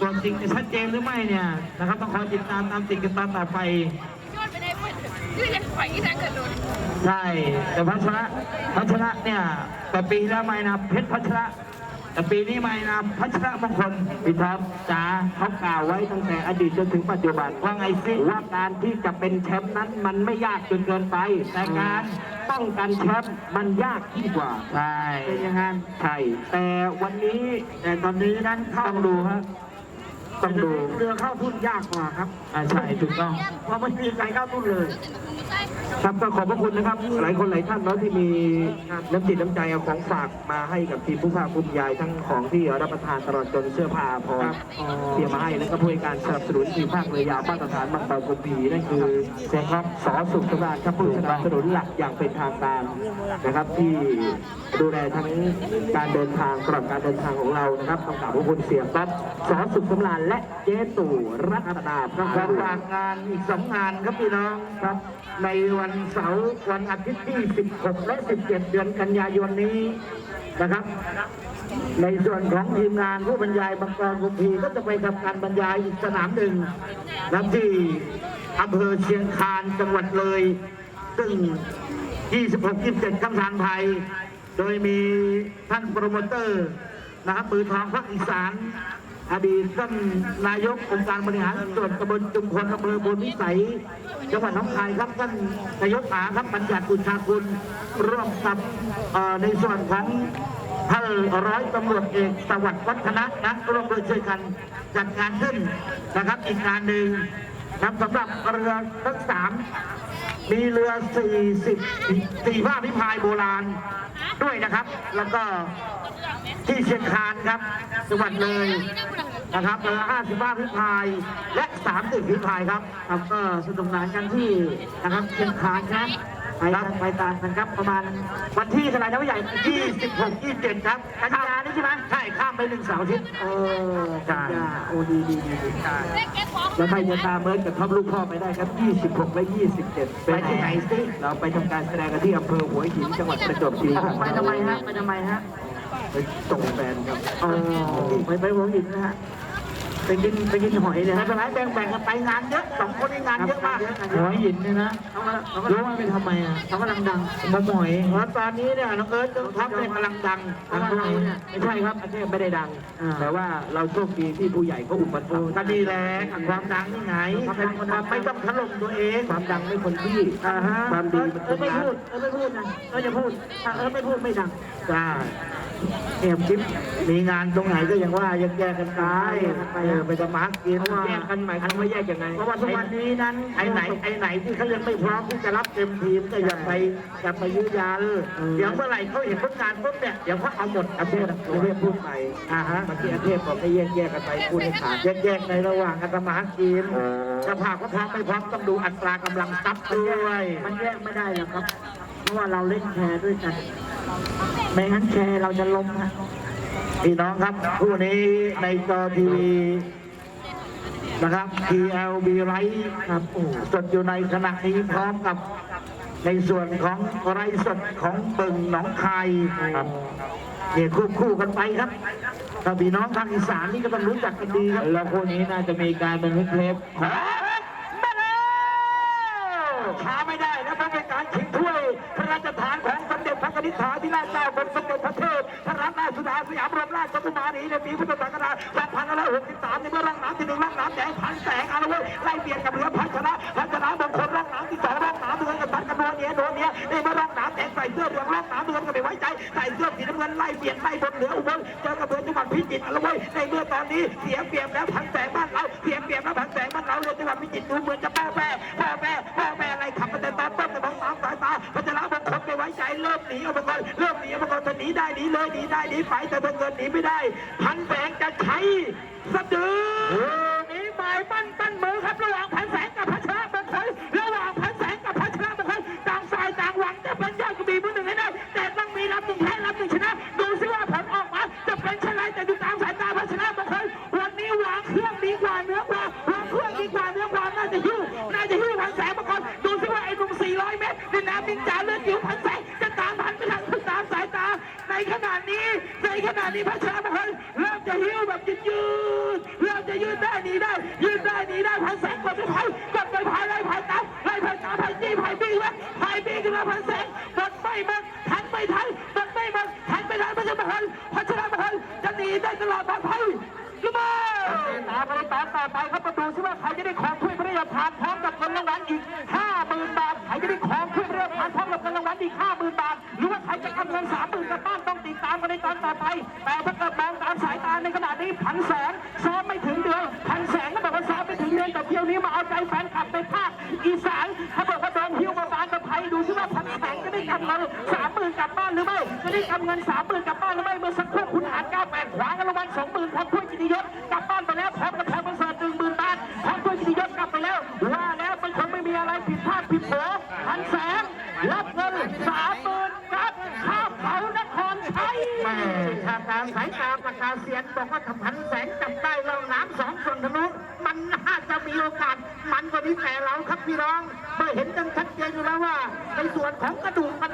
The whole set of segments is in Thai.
ตัวจริงจะชัดเจนหรือไม่เนี่ยนะครับต้องคอยติดตามตามติดกันตอนต่อไป ยอดไปได้เพื่อนยืดยันไข่ที่แทงกระโดดใช่ แต่พัชระพัชระเนี่ยแต่ปีแล้วไม่นะเพชรพัชระแต่ปีนี้ไม่นะพัชระมงคลพี่ท็อปจ๋าเขากล่าวไว้ตั้งแต่อดีตจนถึงปัจจุบันว่าไงสิว่าการที่จะเป็นแชมป์นั้นมันไม่ยากจนเกินไป แต่การป้องกันแชมป์มันยากยิ่งกว่าใช่เป็นอยังไงใช่แต่วันนี้แต่ตอนนี้นั้นต้องดูครับ ต้องดูเรือเข้าทุนยากกว่าครับ อ่าใช่ถูกต้อง เพราะไม่มีใครเข้าทุนเลยใช่ ครับก็ขอบพระคุณนะครับ หลายคนหลายท่านเนาะที่มีน้ำจิตน้ำใจเอาของฝากมาให้กับทีมผู้ภาคภูมิยายทั้งของที่รับประทานตลอดจนเสื้อผ้าพอครับอ๋อเตรียมมาให้แล้วก็ผู้ให้การสนับสนุนทีมภาคเรือยาวมาตรฐานบางเตากุมพีนั่นคือเสียงครับสอสุขสำราญครับผู้สนับสนุนหลักอย่างเป็นทางการนะครับ ที่ดูแลทั้งการเดินทางตลอดการเดินทางของเรานะครับต้องกราบขอบคุณเสียงครับสอสุขสำราญและเจ๊ตู่รัตนาพระขคอรูฝากงานอีกสองงานครับพี่น้องครับในวันเสาร์วันอาทิตย์ที่ 16 และ 17 เดือนกันยายนนี้นะครับ ในส่วนของทีมงานผู้บรรยายบางกรกุมพีก็จะไปทำการบรรยายอีกสนามหนึ่งนะที่อำเภอเชียงคานจังหวัดเลย ซึ่ง 26 27คำสานไทย โดยมีท่านโปรโมเตอร์นะครับมือทองภาคอีสาน อดีตท่านนายกองค์การบริหารส่วนตำบลจุมพลอำเภอบุญวิสัย จังหวัดน้องคายครับท่านนายกหาครับบัญญัติกุชาคุณร่วมกับในส่วนของท่านร้อยตำรวจเอกสวัสดิ์วัฒนะนะร่วมด้วยช่วยกันจัดงานขึ้นนะครับอีกงานหนึ่งนะสำหรับเรือทั้งสามมีเรือ 40สี่ผ้าพิพายโบราณด้วยนะครับ แล้วก็ ที่เชียงคานครับจังหวัดเลยนะครับเรือ55พิพายและ30พิพายครับครับก็สนุกสนานกันที่นะครับเชียงคานครับไปกันไปตามกันครับประมาณวันที่เท่าไหร่นะพี่ใหญ่ 26 27 ครับกันยานี่ใช่ไหมใช่ข้ามไปหนึ่งเสาร์อาทิตย์เออกันยาโอ้ดีดีดีดีเล็กแก๊สของแล้วใครจะตามเมิร์ดกับท็อลูกพ่อไปได้ครับ 26 และ 27 ไปที่ไหนสิเราไปทำการแสดงกันที่อำเภอหัวหินจังหวัดประจวบคีรีขันธ์ไปทำไมฮะไปทำไมฮะ ไปส่งแฟนครับอ๋อ ไปไปหัวหินนะฮะ ไปกินไปกินหอยเลยฮะไม่เป็นไรแบ่งแบ่งกันไปงานเยอะสองคนนี่งานเยอะมากหัวหินเนี่ยนะเขาก็เขาก็รู้ว่าไปทำไมอะเขากำลังดังมาหอยเพราะตอนนี้เนี่ยน้องเอิร์ธท็อปเนี่ยกำลังดังดังด้วยเนี่ยไม่ใช่ครับประเทศไม่ได้ดังอ่าแต่ว่าเราโชคดีที่ผู้ใหญ่เขาอุปถัมภ์ก็ดีแหละความดังนี่ไงไม่ต้องถล่มตัวเองความดังไม่คนที่อ่าฮะความดีมันเออไม่พูดเออไม่พูดนะเอออย่าพูดถ้าเออไม่พูดไม่ดังใช่เอ็มจิ๊บมีงานตรงไหนก็ยังว่าแยกๆกันไปไปเออไปจะมาร์กกินแยกกันหมายความว่าแยกยังไงเพราะว่าทุกวันนี้นั้นไอ้ไหนไอ้ไหนที่เขายังไม่พร้อมที่จะรับเต็มทีมก็อย่าไปอย่าไปยื้อยันเดี๋ยวเมื่อไหร่เขาเห็นผลงานปุ๊บเนี่ยเดี๋ยวเขาเอาหมดอาเทพอาเทพพูดใหม่อ่าฮะเมื่อกี้อาเทพบอกให้แยกแยกกันไปพูดให้ขาดแยกแยกในระหว่างการสมานทีมจะผ่าก็พร้อมไม่พร้อมต้องดูอัตรากำลังทรัพย์ด้วยมันแยกไม่ได้หรอกครับ เพราะว่าเราเล่นแชร์ด้วยกันไม่งั้นแชร์เราจะล้มฮะ พี่น้องครับคู่นี้ในจอทีวีนะครับ TLB ไลท์ครับโอ้สดอยู่ในขณะนี้พร้อมกับในส่วนของไรสดของเบิงหนองคายครับเนี่ยคู่คู่กันไปครับถ้าพี่น้องทางอีสานนี่ก็ต้องรู้จักกันดีครับแล้วคู่นี้น่าจะมีการเป็นเทป มาแล้วช้าไม่ได้นะเพราะเป็นการชิงถ้วยพระราชทานของ สมเด็จพระนิธิาธิราชเจ้ากรมสมเด็จพระเทพพระรัตนราชสุดาสยามรมราชกุมารีในปีพุทธศักราช2563ในเมื่อร่องน้ำที่หนึ่งร่องน้ำแดงพันแสงอาละว้ยไล่เบียดกับเรือพันชนะพันชนะบางคนร่องน้ำที่สองร่องน้ำเดือนกับตันกันโดนเนี้ยโดนเนี้ยในเมื่อร่องน้ำแดงใส่เสื้อเหลืองร่องน้ำเดือนก็ไม่ไว้ใจใส่เสื้อสีน้ำเงินไล่เบียดไล่บนเหนืออุบลเจอกับเรือจังหวัดพิจิตรอาละว้ยในเมื่อตอนนี้เสียเปรียบแล้วพันแสงบ้านเราเสียเปรียบแล้วพันแสงบ้านเราเรือจังหวัดพิจิตรดูเหมือนจะแป้แป้แป้แป้แป้แป้อะไรขับมาแต่ตอนต้นแต่มองตามสาย ใจเริ่มหนีออกมาก่อนเริ่มหนีออกมาก่อนจะหนีได้หนีเลยหนีได้หนีไปแต่ถ้าเกินหนีไม่ได้ พันแสงจะใช้สะดือหนีหมายปั้นปั้นมือครับระหว่าง นขณะนี้ในขณะนี้พัชระบางคนเริ่มจะหิ้วแบบยืดเริ่มจะยืนได้หนีได้ ยืนได้หนีได้พันแสงกดไปพานกดไปพานไล่พานตามไล่พานตามพานจี้พานบี้ไว้พานบี้ขึ้นมาพันแสงกดไม่มักทันไม่ทันกดไม่มักทันไม่ทันพัชรพันพัชรพันจะหนีได้ตลอดปลอดภัยหรือไม่ามไปตามต่อไปครับประตูซิว่าใครจะได้ของถ้วยพระราชทานพร้อมกับเงินรางวัลอีกห้าหมื่นบาทใครจะได้ของถ้วยพระราชทานพร้อมกับเงินรางวัลอีกห้าหมื่นบาทหรือว่าใครจะทำเงินสามหมื่นกลับบ้านต้องติดตามกันในตอนต่อไป แต่ถ้าเกิดมองตามสายตาในขณะนี้พันแสนซ้อมไม่ถึงเดือนพันแสนก็บอกว่าซ้อมไม่ถึงเดือนแต่เที่ยวนี้มาเอาใจแฟนคลับในภาคอีสานถ้าบอกว่าโดนหิ้วมาบานกับไทยดูซิว่าพันแสนจะได้กำเงินสามหมื่นกลับบ้านหรือไม่จะได้กำเงินสามหมื่นกลับบ้านหรือไม่เมื่อ หมื่นพร้อมถ้วยกิติยศกลับบ้านไปแล้วพร้อมกับแทนคอนเสิร์ตหนึ่งหมื่นบาทพร้อมถ้วยกิติยศกลับไปแล้ว ว่าแล้วมันคงไม่มีอะไรผิดพลาดผิดโผพันแสนรับเงินสามหมื่นกับข้าวเขานครชัยแม่ทางการสายตาประกาศเสียงบอกว่าถ้าพันแสงจับได้เราน้ำสองส่วนทะลุมันน่าจะมีโอกาสมันกว่านี้แต่เราครับพี่น้องเมื่อเห็นกันชัดเจนอยู่แล้วว่าในส่วนของกระดูกมัน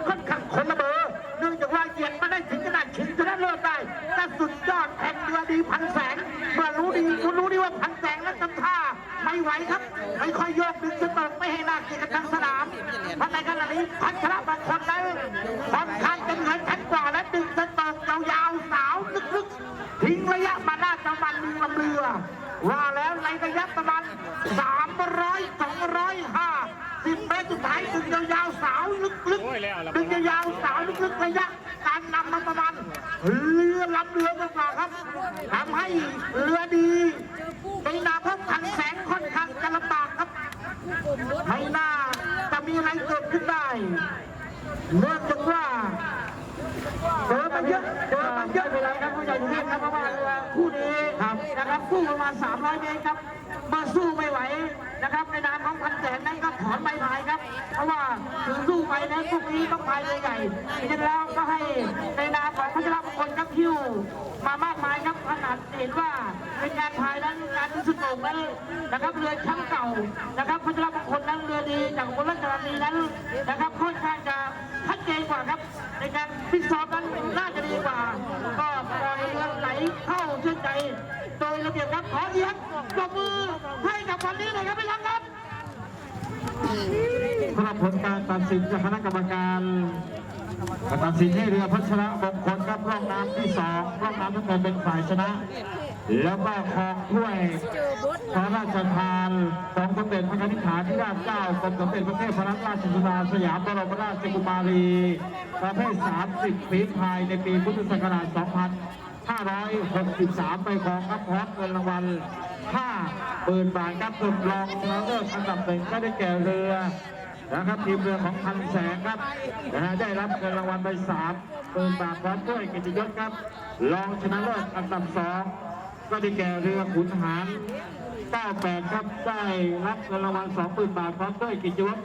ทันแสงและทำท่าไม่ไหวครับไม่ค่อยโยกดึงสตอกไม่ให้ลากเกียรติกันทั้งสนามเพราะในขณะนี้พัชรบางคนนั้นค่อนข้างจะเหนือชั้นกว่าและดึงสตอกยาวๆสาวลึกๆทิ้งระยะมาหน้าจังหวัดลำเรือว่าแล้วในระยะประมาณ300 205สิบเมตรสุดท้ายดึงยาวๆสาวลึกๆดึงยาวๆสาวลึกๆระยะการนำมันประมาณเรือลำเรือมากกว่าครับทำให้เรือ 100 เมตรครับมาสู้ไม่ไหวนะครับ ในนามของพันแสนนั้นก็ถอนใบพายครับ เพราะว่าถึงสู้ไปนะพวกนี้ต้องพายใหญ่ๆยังแล้วก็ให้ในนามของเจ้ามงคลครับคิวมามากมายครับขนาดเห็นว่าเป็นการพายนั้นการที่สุดโต่งนั้นนะครับเรือช้ำเก่านะครับพระเจ้รมงคลนั้นเรือดีจากบนรัชดานี้นั้นนะครับค่อนข้างจะชัดเจนกว่าครับในการพิซ้อมนั้นน่าจะดีกว่า ก็ปล่อยเรือไหลเข้าเชื่อใจ โดยระเบียบครับขอเสียงปรบมือให้กับวันนี้หน่อยครับพี่น้องครับสำหรับผลการตัดสินจากคณะกรรมการตัดสินให้เรือพัชระมงคลครับร่องน้ำที่สองร่องน้ำทั้งหมดเป็นฝ่ายชนะ แล้วก็ครองถ้วยพระราชทานของสมเด็จพระนิธิฐาธิราชเจ้ากรมสมเด็จพระเทพรัตนราชสุดาสยามบรมราชกุมารีประเภท 30 ฝีพายในปีพุทธศักราช 563 ไปครองครับพร้อมเงินรางวัล5หมื่นบาทครับส่วนรองชนะเลิศอันดับหนึ่งก็ได้แก่เรือนะครับทีมเรือของพันแสงครับนะฮะได้รับเงินรางวัลไปสามหมื่นบาทพร้อมด้วยกิตยศครับรองชนะเลิศอันดับสองก็ได้แก่เรือขุนหาร98 ครับได้รับเงินรางวัล20,000 บาทพร้อมด้วยกิตยศ